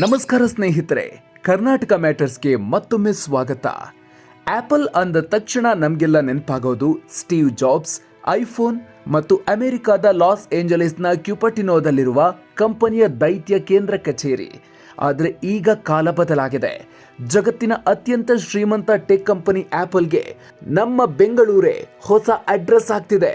ನಮಸ್ಕಾರ ಸ್ನೇಹಿತರೆ, ಕರ್ನಾಟಕ ಮ್ಯಾಟರ್ಸ್ಗೆ ಮತ್ತೊಮ್ಮೆ ಸ್ವಾಗತ. ಆಪಲ್ ಅಂದ ತಕ್ಷಣ ನಮಗೆಲ್ಲ ನೆನಪಾಗೋದು ಸ್ಟೀವ್ ಜಾಬ್ಸ್, ಐಫೋನ್ ಮತ್ತು ಅಮೆರಿಕಾದ ಲಾಸ್ ಏಂಜಲೀಸ್ನ ಕ್ಯುಪಟಿನೋದಲ್ಲಿರುವ ಕಂಪನಿಯ ದೈತ್ಯ ಕೇಂದ್ರ ಕಚೇರಿ. ಆದರೆ ಈಗ ಕಾಲ ಬದಲಾಗಿದೆ. ಜಗತ್ತಿನ ಅತ್ಯಂತ ಶ್ರೀಮಂತ ಟೆಕ್ ಕಂಪನಿ ಆಪಲ್ಗೆ ನಮ್ಮ ಬೆಂಗಳೂರೇ ಹೊಸ ಅಡ್ರೆಸ್ ಆಗ್ತಿದೆ.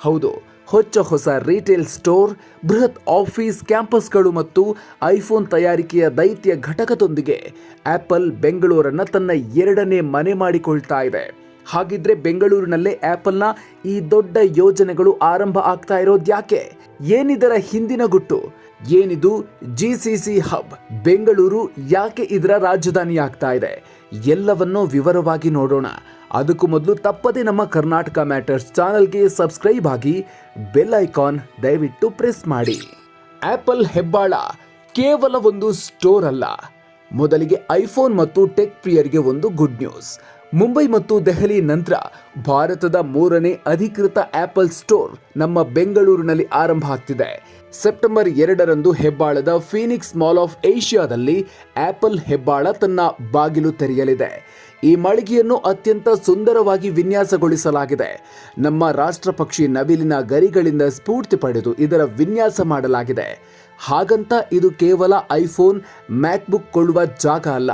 ಹೌದು ಹೊಚ್ಚ ಹೊಸ ರಿಟೇಲ್ ಸ್ಟೋರ್ ಬೃಹತ್ ಆಫೀಸ್ ಕ್ಯಾಂಪಸ್ಗಳು ಮತ್ತು ಐಫೋನ್ ತಯಾರಿಕೆಯ ದೈತ್ಯ ಘಟಕದೊಂದಿಗೆ ಆಪಲ್ ಬೆಂಗಳೂರನ್ನು ತನ್ನ ಎರಡನೇ ಮನೆ ಮಾಡಿಕೊಳ್ತಾ ಇದೆ. ಹಾಗಿದ್ರೆ ಬೆಂಗಳೂರಿನಲ್ಲೇ ಆಪಲ್ನ ಈ ದೊಡ್ಡ ಯೋಜನೆಗಳು ಆರಂಭ ಆಗ್ತಾ ಇರೋದು ಯಾಕೆ? ಏನಿದರ ಹಿಂದಿನ ಗುಟ್ಟು? ಏನಿದು G C C hub Bengaluru ಯಾಕೆ ಇದರ ರಾಜಧಾನಿ ಆಗ್ತಾ ಇದೆ? ಎಲ್ಲವನ್ನೂ ವಿವರವಾಗಿ ನೋಡೋಣ. ಅದಕ್ಕೂ ಮೊದಲು ತಪ್ಪದೆ ನಮ್ಮ ಕರ್ನಾಟಕ ಮ್ಯಾಟರ್ಸ್ ಚಾನಲ್ಗೆ ಸಬ್ಸ್ಕ್ರೈಬ್ ಆಗಿ ಬೆಲ್ ಐಕಾನ್ ದಯವಿಟ್ಟು ಪ್ರೆಸ್ ಮಾಡಿ. ಆಪಲ್ ಹೆಬ್ಬಾಳ ಕೇವಲ ಒಂದು ಸ್ಟೋರ್ ಅಲ್ಲ. ಮೊದಲಿಗೆ ಐಫೋನ್ ಮತ್ತು ಟೆಕ್ ಪ್ರಿಯರಿಗೆ ಒಂದು ಗುಡ್ ನ್ಯೂಸ್. ಮುಂಬೈ ಮತ್ತು ದೆಹಲಿ ನಂತರ ಭಾರತದ ಮೂರನೇ ಅಧಿಕೃತ ಆಪಲ್ ಸ್ಟೋರ್ ನಮ್ಮ ಬೆಂಗಳೂರಿನಲ್ಲಿ ಆರಂಭ ಆಗ್ತಿದೆ. ಸೆಪ್ಟೆಂಬರ್ ಎರಡರಂದು ಹೆಬ್ಬಾಳದ ಫೀನಿಕ್ಸ್ ಮಾಲ್ ಆಫ್ ಏಷ್ಯಾದಲ್ಲಿ ಆಪಲ್ ಹೆಬ್ಬಾಳ ತನ್ನ ಬಾಗಿಲು ತೆರೆಯಲಿದೆ. ಈ ಮಳಿಗೆಯನ್ನು ಅತ್ಯಂತ ಸುಂದರವಾಗಿ ವಿನ್ಯಾಸಗೊಳಿಸಲಾಗಿದೆ. ನಮ್ಮ ರಾಷ್ಟ್ರ ಪಕ್ಷಿ ನವಿಲಿನ ಗರಿಗಳಿಂದ ಸ್ಫೂರ್ತಿ ಪಡೆದು ಇದರ ವಿನ್ಯಾಸ ಮಾಡಲಾಗಿದೆ. ಹಾಗಂತ ಇದು ಕೇವಲ ಐಫೋನ್, ಮ್ಯಾಕ್ಬುಕ್ ಕೊಳ್ಳುವ ಜಾಗ ಅಲ್ಲ.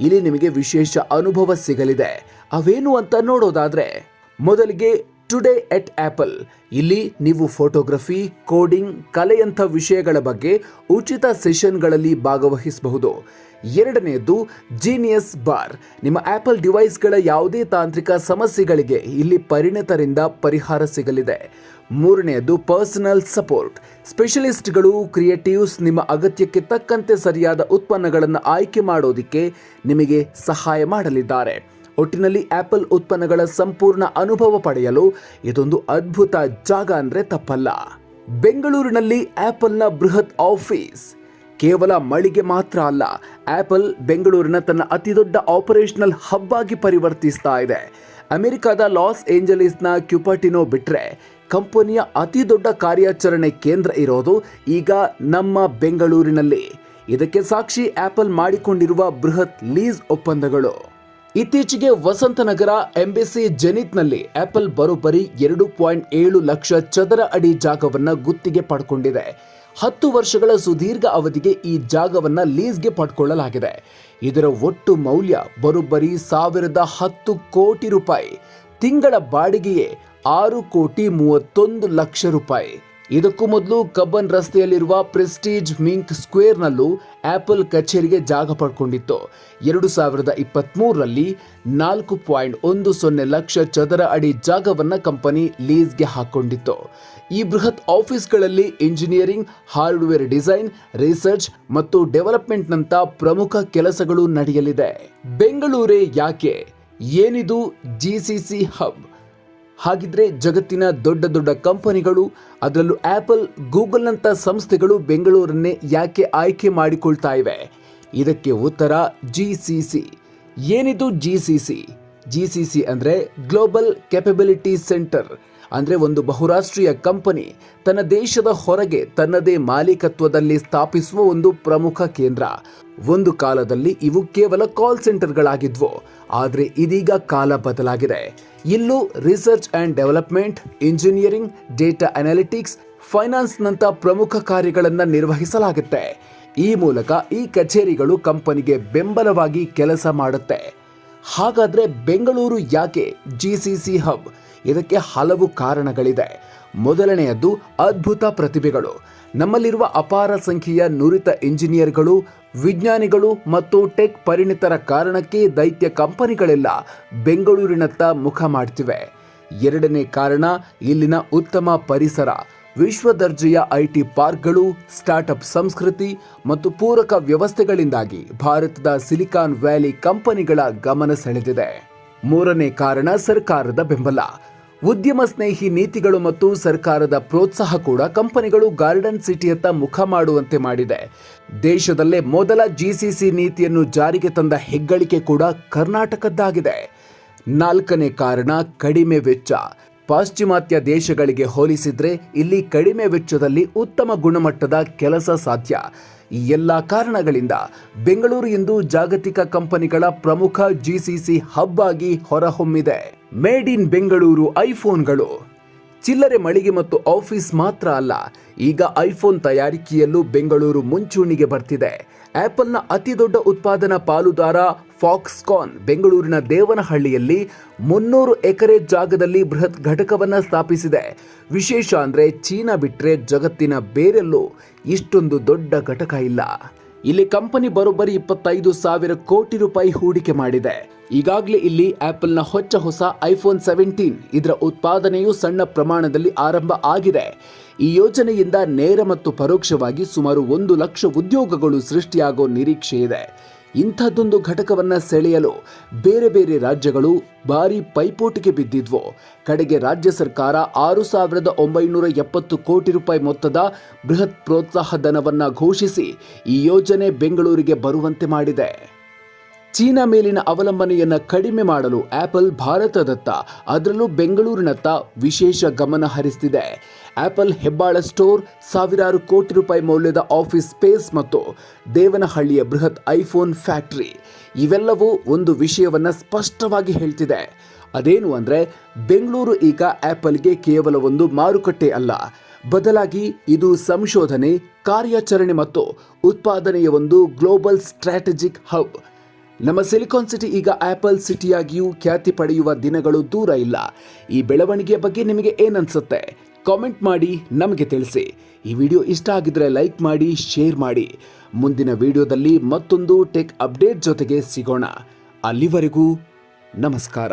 ಇಲ್ಲಿ ನಿಮಗೆ ವಿಶೇಷ ಅನುಭವ ಸಿಗಲಿದೆ. ಅವೇನು ಅಂತ ನೋಡೋದಾದ್ರೆ, ಮೊದಲಿಗೆ ಟುಡೇ ಎಟ್ ಆಪಲ್ ಇಲ್ಲಿ ನೀವು ಫೋಟೋಗ್ರಫಿ, ಕೋಡಿಂಗ್, ಕಲೆಯಂಥ ವಿಷಯಗಳ ಬಗ್ಗೆ ಉಚಿತ ಸೆಷನ್ಗಳಲ್ಲಿ ಭಾಗವಹಿಸಬಹುದು. ಎರಡನೆಯದು ಜೀನಿಯಸ್ ಬಾರ್ ನಿಮ್ಮ ಆಪಲ್ ಡಿವೈಸ್ಗಳ ಯಾವುದೇ ತಾಂತ್ರಿಕ ಸಮಸ್ಯೆಗಳಿಗೆ ಇಲ್ಲಿ ಪರಿಣಿತರಿಂದ ಪರಿಹಾರ ಸಿಗಲಿದೆ. ಮೂರನೆಯದು ಪರ್ಸನಲ್ ಸಪೋರ್ಟ್ ಸ್ಪೆಷಲಿಸ್ಟ್ಗಳು ಕ್ರಿಯೇಟಿವ್ಸ್ ನಿಮ್ಮ ಅಗತ್ಯಕ್ಕೆ ತಕ್ಕಂತೆ ಸರಿಯಾದ ಉತ್ಪನ್ನಗಳನ್ನು ಆಯ್ಕೆ ಮಾಡೋದಕ್ಕೆ ನಿಮಗೆ ಸಹಾಯ ಮಾಡಲಿದ್ದಾರೆ. ಒಟ್ಟಿನಲ್ಲಿ ಆಪಲ್ ಉತ್ಪನ್ನಗಳ ಸಂಪೂರ್ಣ ಅನುಭವ ಪಡೆಯಲು ಇದೊಂದು ಅದ್ಭುತ ಜಾಗ ಅಂದ್ರೆ ತಪ್ಪಲ್ಲ. ಬೆಂಗಳೂರಿನಲ್ಲಿ ಆಪಲ್ನ ಬೃಹತ್ ಆಫೀಸ್ ಕೇವಲ ಮಳಿಗೆ ಮಾತ್ರ ಅಲ್ಲ, ಆಪಲ್ ಬೆಂಗಳೂರಿನ ತನ್ನ ಅತಿದೊಡ್ಡ ಆಪರೇಷನಲ್ ಹಬ್ ಆಗಿ ಪರಿವರ್ತಿಸ್ತಾ ಇದೆ. ಅಮೆರಿಕದ ಲಾಸ್ ಏಂಜಲೀಸ್ನ ಕ್ಯುಪಟಿನೋ ಬಿಟ್ಟರೆ ಕಂಪನಿಯ ಅತಿ ದೊಡ್ಡ ಕಾರ್ಯಾಚರಣೆ ಕೇಂದ್ರ ಇರೋದು ಈಗ ನಮ್ಮ ಬೆಂಗಳೂರಿನಲ್ಲಿ. ಇದಕ್ಕೆ ಸಾಕ್ಷಿ ಆಪಲ್ ಮಾಡಿಕೊಂಡಿರುವ ಬೃಹತ್ ಲೀಸ್ ಒಪ್ಪಂದಗಳು. ಇತ್ತೀಚೆಗೆ ವಸಂತನಗರ ಎಂಬಿಸಿ ಜೆನಿತ್ನಲ್ಲಿ ಆಪಲ್ ಬರೋಬ್ಬರಿ ಎರಡು ಪಾಯಿಂಟ್ ಏಳು ಲಕ್ಷ ಚದರ ಅಡಿ ಜಾಗವನ್ನು ಗುತ್ತಿಗೆ ಪಡ್ಕೊಂಡಿದೆ. ಹತ್ತು ವರ್ಷಗಳ ಸುದೀರ್ಘ ಅವಧಿಗೆ ಈ ಜಾಗವನ್ನು ಲೀಸ್ಗೆ ಪಡ್ಕೊಳ್ಳಲಾಗಿದೆ. ಇದರ ಒಟ್ಟು ಮೌಲ್ಯ ಬರೋಬ್ಬರಿ ಸಾವಿರದ ಹತ್ತು ಕೋಟಿ ರೂಪಾಯಿ. ತಿಂಗಳ ಬಾಡಿಗೆಯೇ ಆರು ಕೋಟಿ ಮೂವತ್ತೊಂದು ಲಕ್ಷ ರೂಪಾಯಿ. ಇದಕ್ಕೂ ಮೊದಲು ಕಬ್ಬನ್ ರಸ್ತೆಯಲ್ಲಿರುವ ಪ್ರೆಸ್ಟೀಜ್ ಮಿಂಕ್ ಸ್ಕ್ವೇರ್ನಲ್ಲೂ ಆಪಲ್ ಕಚೇರಿಗೆ ಜಾಗ ಪಡ್ಕೊಂಡಿತ್ತು. ಎರಡು ಸಾವಿರದ ಇಪ್ಪತ್ತ್ಮೂರರಲ್ಲಿ ನಾಲ್ಕು ಪಾಯಿಂಟ್ ಒಂದು ಸೊನ್ನೆ ಲಕ್ಷ ಚದರ ಅಡಿ ಜಾಗವನ್ನು ಕಂಪನಿ ಲೀಸ್ಗೆ ಹಾಕೊಂಡಿತ್ತು. ಈ ಬೃಹತ್ ಆಫೀಸ್ಗಳಲ್ಲಿ ಇಂಜಿನಿಯರಿಂಗ್, ಹಾರ್ಡ್ವೇರ್ ಡಿಸೈನ್, ರಿಸರ್ಚ್ ಮತ್ತು ಡೆವಲಪ್ಮೆಂಟ್ನಂತ ಪ್ರಮುಖ ಕೆಲಸಗಳು ನಡೆಯಲಿದೆ. ಬೆಂಗಳೂರೇ ಯಾಕೆ? ಏನಿದು ಜಿಸಿಸಿ ಹಬ್? ಹಾಗಿದ್ರೆ ಜಗತ್ತಿನ ದೊಡ್ಡ ದೊಡ್ಡ ಕಂಪನಿಗಳು, ಅದರಲ್ಲೂ ಆಪಲ್, ಗೂಗಲ್ನಂಥ ಸಂಸ್ಥೆಗಳು ಬೆಂಗಳೂರನ್ನೇ ಯಾಕೆ ಆಯ್ಕೆ ಮಾಡಿಕೊಳ್ತಾ ಇವೆ? ಇದಕ್ಕೆ ಉತ್ತರ ಜಿ ಸಿ ಸಿ ಏನಿದು G C C G C C ಅಂದರೆ ಗ್ಲೋಬಲ್ ಕೆಪಬಿಲಿಟಿ ಸೆಂಟರ್ ಅಂದರೆ ಒಂದು ಬಹುರಾಷ್ಟ್ರೀಯ ಕಂಪನಿ ತನ್ನ ದೇಶದ ಹೊರಗೆ ತನ್ನದೇ ಮಾಲೀಕತ್ವದಲ್ಲಿ ಸ್ಥಾಪಿಸುವ ಒಂದು ಪ್ರಮುಖ ಕೇಂದ್ರ. ಒಂದು ಕಾಲದಲ್ಲಿ ಇವು ಕೇವಲ ಕಾಲ್ ಸೆಂಟರ್ಗಳಾಗಿದ್ವು ಆದರೆ ಇದೀಗ ಕಾಲ ಬದಲಾಗಿದೆ. ಇಲ್ಲೂ research and development engineering data analytics ಫೈನಾನ್ಸ್ನಂಥ ಪ್ರಮುಖ ಕಾರ್ಯಗಳನ್ನು ನಿರ್ವಹಿಸಲಾಗುತ್ತೆ. ಈ ಮೂಲಕ ಈ ಕಚೇರಿಗಳು ಕಂಪನಿಗೆ ಬೆಂಬಲವಾಗಿ ಕೆಲಸ ಮಾಡುತ್ತೆ. ಹಾಗಾದರೆ ಬೆಂಗಳೂರು ಯಾಕೆ ಜಿ ಸಿ ಸಿ ಹಬ್ ಇದಕ್ಕೆ ಹಲವು ಕಾರಣಗಳಿದೆ. ಮೊದಲನೆಯದ್ದು ಅದ್ಭುತ ಪ್ರತಿಭೆಗಳು. ನಮ್ಮಲ್ಲಿರುವ ಅಪಾರ ಸಂಖ್ಯೆಯ ನುರಿತ ಇಂಜಿನಿಯರ್ಗಳು, ವಿಜ್ಞಾನಿಗಳು ಮತ್ತು ಟೆಕ್ ಪರಿಣಿತರ ಕಾರಣಕ್ಕೆ ದೈತ್ಯ ಕಂಪನಿಗಳೆಲ್ಲ ಬೆಂಗಳೂರಿನತ್ತ ಮುಖ ಮಾಡ್ತಿವೆ. ಎರಡನೇ ಕಾರಣ ಇಲ್ಲಿನ ಉತ್ತಮ ಪರಿಸರ. ವಿಶ್ವ ದರ್ಜೆಯ ಐಟಿ ಪಾರ್ಕ್ಗಳು, ಸ್ಟಾರ್ಟ್ಅಪ್ ಸಂಸ್ಕೃತಿ ಮತ್ತು ಪೂರಕ ವ್ಯವಸ್ಥೆಗಳಿಂದಾಗಿ ಭಾರತದ ಸಿಲಿಕಾನ್ ವ್ಯಾಲಿ ಕಂಪನಿಗಳ ಗಮನ ಸೆಳೆದಿದೆ. ಮೂರನೇ ಕಾರಣ ಸರ್ಕಾರದ ಬೆಂಬಲ. ಉದ್ಯಮ ಸ್ನೇಹಿ ನೀತಿಗಳು ಮತ್ತು ಸರ್ಕಾರದ ಪ್ರೋತ್ಸಾಹ ಕೂಡ ಕಂಪನಿಗಳು ಗಾರ್ಡನ್ ಸಿಟಿಯತ್ತ ಮುಖ ಮಾಡುವಂತೆ ಮಾಡಿದೆ. ದೇಶದಲ್ಲೇ ಮೊದಲ ಜಿಸಿಸಿ ನೀತಿಯನ್ನು ಜಾರಿಗೆ ತಂದ ಹೆಗ್ಗಳಿಕೆ ಕೂಡ ಕರ್ನಾಟಕದ್ದಾಗಿದೆ. ನಾಲ್ಕನೇ ಕಾರಣ ಕಡಿಮೆ ವೆಚ್ಚ. ಪಾಶ್ಚಿಮಾತ್ಯ ದೇಶಗಳಿಗೆ ಹೋಲಿಸಿದ್ರೆ ಇಲ್ಲಿ ಕಡಿಮೆ ವೆಚ್ಚದಲ್ಲಿ ಉತ್ತಮ ಗುಣಮಟ್ಟದ ಕೆಲಸ ಸಾಧ್ಯ. ಈ ಎಲ್ಲ ಕಾರಣಗಳಿಂದ ಬೆಂಗಳೂರು ಇಂದು ಜಾಗತಿಕ ಕಂಪನಿಗಳ ಪ್ರಮುಖ ಜಿಸಿಸಿ ಹಬ್ ಆಗಿ ಹೊರಹೊಮ್ಮಿದೆ. ಮೇಡ್ ಇನ್ ಬೆಂಗಳೂರು ಐಫೋನ್ಗಳು. ಚಿಲ್ಲರೆ ಮಳಿಗೆ ಮತ್ತು ಆಫೀಸ್ ಮಾತ್ರ ಅಲ್ಲ, ಈಗ ಐಫೋನ್ ತಯಾರಿಕೆಯಲ್ಲೂ ಬೆಂಗಳೂರು ಮುಂಚೂಣಿಗೆ ಬರ್ತಿದೆ. ಆಪಲ್ನ ಅತಿ ದೊಡ್ಡ ಉತ್ಪಾದನಾ ಪಾಲುದಾರ ಫಾಕ್ಸ್ಕಾನ್ ಬೆಂಗಳೂರಿನ ದೇವನಹಳ್ಳಿಯಲ್ಲಿ ಮುನ್ನೂರು ಎಕರೆ ಜಾಗದಲ್ಲಿ ಬೃಹತ್ ಘಟಕವನ್ನು ಸ್ಥಾಪಿಸಿದೆ. ವಿಶೇಷ ಅಂದರೆ ಚೀನಾ ಬಿಟ್ಟರೆ ಜಗತ್ತಿನ ಬೇರೆಲ್ಲೂ ಇಷ್ಟೊಂದು ದೊಡ್ಡ ಘಟಕ ಇಲ್ಲ. ಇಲ್ಲಿ ಕಂಪನಿ ಬರೋಬ್ಬರಿ ಇಪ್ಪತ್ತೈದು ಸಾವಿರ ಕೋಟಿ ರೂಪಾಯಿ ಹೂಡಿಕೆ ಮಾಡಿದೆ. ಈಗಾಗಲೇ ಇಲ್ಲಿ ಆಪಲ್ನ ಹೊಚ್ಚ ಹೊಸ ಐಫೋನ್ ಸೆವೆಂಟೀನ್ ಇದರ ಉತ್ಪಾದನೆಯು ಸಣ್ಣ ಪ್ರಮಾಣದಲ್ಲಿ ಆರಂಭ ಆಗಿದೆ. ಈ ಯೋಜನೆಯಿಂದ ನೇರ ಮತ್ತು ಪರೋಕ್ಷವಾಗಿ ಸುಮಾರು ಒಂದು ಲಕ್ಷ ಉದ್ಯೋಗಗಳು ಸೃಷ್ಟಿಯಾಗೋ ನಿರೀಕ್ಷೆ ಇದೆ. ಇಂಥದ್ದೊಂದು ಘಟಕವನ್ನು ಸೆಳೆಯಲು ಬೇರೆ ಬೇರೆ ರಾಜ್ಯಗಳು ಭಾರೀ ಪೈಪೋಟಿಗೆ ಬಿದ್ದಿದ್ವು. ಕಡೆಗೆ ರಾಜ್ಯ ಸರ್ಕಾರ ಆರು ಸಾವಿರದ ಒಂಬೈನೂರ ಎಪ್ಪತ್ತು ಕೋಟಿ ರೂಪಾಯಿ ಮೊತ್ತದ ಬೃಹತ್ ಪ್ರೋತ್ಸಾಹ ಧನವನ್ನು ಘೋಷಿಸಿ ಈ ಯೋಜನೆ ಬೆಂಗಳೂರಿಗೆ ಬರುವಂತೆ ಮಾಡಿದೆ. ಚೀನಾ ಮೇಲಿನ ಅವಲಂಬನೆಯನ್ನು ಕಡಿಮೆ ಮಾಡಲು ಆಪಲ್ ಭಾರತದತ್ತ, ಅದರಲ್ಲೂ ಬೆಂಗಳೂರಿನತ್ತ ವಿಶೇಷ ಗಮನ ಹರಿಸ್ತಿದೆ. ಆಪಲ್ ಹೆಬ್ಬಾಳ ಸ್ಟೋರ್ ಸಾವಿರಾರು ಕೋಟಿ ರೂಪಾಯಿ ಮೌಲ್ಯದ ಆಫೀಸ್ ಸ್ಪೇಸ್ ಮತ್ತು ದೇವನಹಳ್ಳಿಯ ಬೃಹತ್ ಐಫೋನ್ ಫ್ಯಾಕ್ಟರಿ. ಇವೆಲ್ಲವೂ ಒಂದು ವಿಷಯವನ್ನು ಸ್ಪಷ್ಟವಾಗಿ ಹೇಳ್ತಿದೆ. ಅದೇನು ಅಂದರೆ, ಬೆಂಗಳೂರು ಈಗ ಆಪಲ್ಗೆ ಕೇವಲ ಒಂದು ಮಾರುಕಟ್ಟೆ ಅಲ್ಲ. ಬದಲಾಗಿ ಇದು ಸಂಶೋಧನೆ, ಕಾರ್ಯಾಚರಣೆ ಮತ್ತು ಉತ್ಪಾದನೆಯ ಒಂದು ಗ್ಲೋಬಲ್ ಸ್ಟ್ರಾಟಜಿಕ್ ಹಬ್. ನಮ್ಮ ಸಿಲಿಕಾನ್ ಸಿಟಿ ಈಗ ಆಪಲ್ ಸಿಟಿಯಾಗಿಯೂ ಖ್ಯಾತಿ ಪಡೆಯುವ ದಿನಗಳು ದೂರ ಇಲ್ಲ. ಈ ಬೆಳವಣಿಗೆಯ ಬಗ್ಗೆ ನಿಮಗೆ ಏನನ್ಸುತ್ತೆ? ಕಾಮೆಂಟ್ ಮಾಡಿ, ನಮಗೆ ತಿಳಿಸಿ. ಈ ವಿಡಿಯೋ ಇಷ್ಟ ಆಗಿದ್ರೆ ಲೈಕ್ ಮಾಡಿ, ಶೇರ್ ಮಾಡಿ. ಮುಂದಿನ ವಿಡಿಯೋದಲ್ಲಿ ಮತ್ತೊಂದು ಟೆಕ್ ಅಪ್ಡೇಟ್ ಜೊತೆಗೆ ಸಿಗೋಣ. ಅಲ್ಲಿವರೆಗೂ ನಮಸ್ಕಾರ.